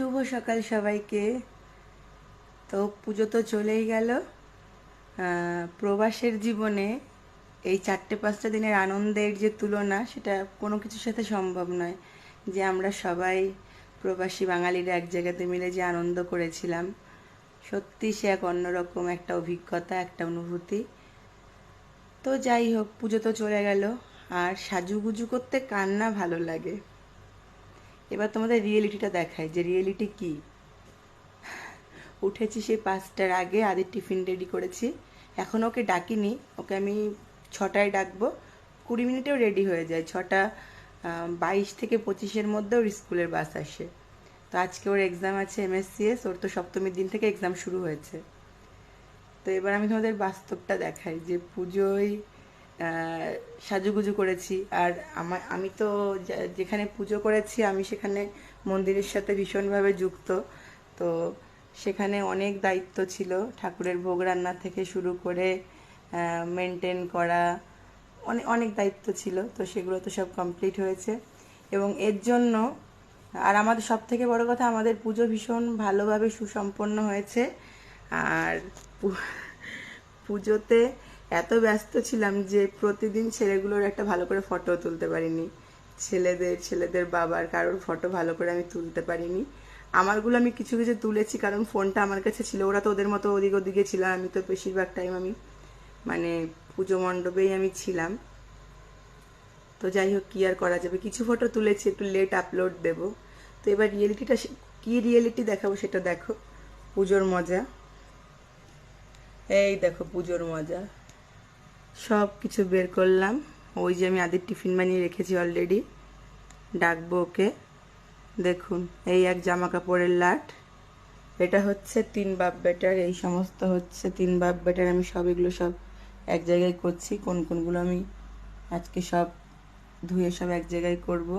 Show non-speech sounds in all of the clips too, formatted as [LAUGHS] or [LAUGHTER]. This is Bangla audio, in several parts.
শুভ সকাল সবাইকে। তো পুজো তো চলেই গেল। প্রবাসের জীবনে এই চারটে পাঁচটা দিনের আনন্দের যে তুলনা, সেটা কোনো কিছুর সাথে সম্ভব নয় যে আমরা সবাই প্রবাসী বাঙালিরা এক জায়গাতে মিলে যে আনন্দ করেছিলাম। সত্যি সে এক অন্যরকম একটা অভিজ্ঞতা, একটা অনুভূতি। তো যাই হোক, পুজো তো চলে গেল। আর সাজুগুজু করতে কান্না ভালো লাগে? এবার তোমাদের রিয়েলিটিটা দেখায় যে রিয়েলিটি কি? উঠেছি সেই পাঁচটার আগে, আদির টিফিন রেডি করেছি। এখন ওকে ডাকিনি, ওকে আমি ছটায় ডাকবো। কুড়ি মিনিটেও রেডি হয়ে যায়, ছটা বাইশ থেকে পঁচিশের মধ্যে ওর স্কুলের বাস আসে। তো আজকে ওর এক্সাম আছে এমএসসিএস ওর তো সপ্তমীর দিন থেকে এক্সাম শুরু হয়েছে। তো এবার আমি তোমাদের বাস্তবটা দেখাই, যে পুজোয় সাজুগুজু করেছি। আর আমার আমি তো যেখানে পুজো করেছি, আমি সেখানে মন্দিরের সাথে ভীষণভাবে যুক্ত। তো সেখানে অনেক দায়িত্ব ছিল। ঠাকুরের ভোগ রান্না থেকে শুরু করে মেনটেন করা অনেক অনেক দায়িত্ব ছিল। তো সেগুলো তো সব কমপ্লিট হয়েছে। এবং এর জন্য, আর আমাদের সব থেকে বড় কথা, আমাদের পুজো ভীষণ ভালোভাবে সুসম্পন্ন হয়েছে। আর [LAUGHS] পুজোতে এত ব্যস্ত ছিলাম যে প্রতিদিন ছেলেগুলোর একটা ভালো করে ফটো তুলতে পারিনি। ছেলেদের ছেলেদের বাবার কারোর ফটো ভালো করে আমি তুলতে পারিনি। আমারগুলো আমি কিছু কিছু তুলেছি কারণ ফোনটা আমার কাছে ছিল, ওরা তো ওদের মতো ওদিক ওদিকে ছিল, আমি তো বেশিরভাগ টাইম আমি মানে পুজো মণ্ডপেই আমি ছিলাম। তো যাই হোক, কি আর করা যাবে? কিছু ফটো তুলেছি, একটু লেট আপলোড দেব। তো এবার রিয়েলিটিটা কি রিয়েলিটি দেখাবো সেটা দেখো। পুজোর মজা। এই দেখো পুজোর মজা। সব কিছু বের করলাম। ওই যে আমি আদির টিফিন বানিয়ে রেখেছি অলরেডি ডাকবো ওকে। দেখুন, এই এক জামা কাপড়ের লাট। এটা হচ্ছে তিন বাপ বেটার, এই সমস্ত হচ্ছে তিন বাপ বেটার। আমি সব এগুলো সব এক জায়গায় করছি। কোন কোনগুলো আমি আজকে সব ধুয়ে সব এক জায়গায় করব।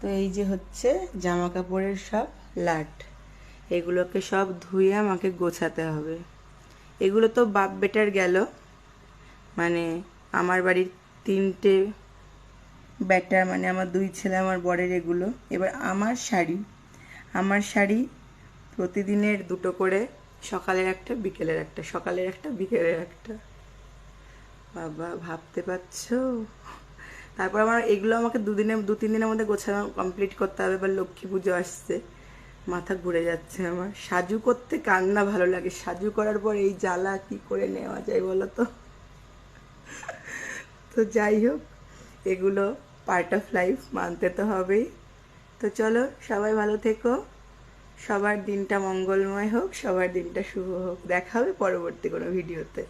তো এই যে হচ্ছে জামা কাপড়ের সব লাট। এগুলোকে সব ধুয়ে আমাকে গোছাতে হবে। এগুলো তো বাপ বেটার গেল। মানে আমার বাড়ির তিনটে ব্যাটার মানে আমার দুই ছেলে, আমার বরের এগুলো। এবার আমার শাড়ি। আমার শাড়ি প্রতিদিনের দুটো করে, সকালের একটা, বিকেলের একটা, সকালের একটা, বিকেলের একটা। বাবা, ভাবতে পারছ? তারপর আমার এগুলো আমাকে দুদিনে দু তিন দিনের মধ্যে গোছানো কমপ্লিট করতে হবে, এবার লক্ষ্মী পুজো আসছে। মাথা ঘুরে যাচ্ছে আমার। সাজু করতে কান্না ভালো লাগে? সাজু করার পর এই জ্বালা কি করে নেওয়া যায় বলো তো? তো যাই হোক, এগুলো পার্ট অফ লাইফ মানতে তো হবেই। তো চলো, সবাই ভালো থেকো। সবার দিনটা মঙ্গলময় হোক, সবার দিনটা শুভ হোক। দেখা হবে পরবর্তী কোনো ভিডিওতে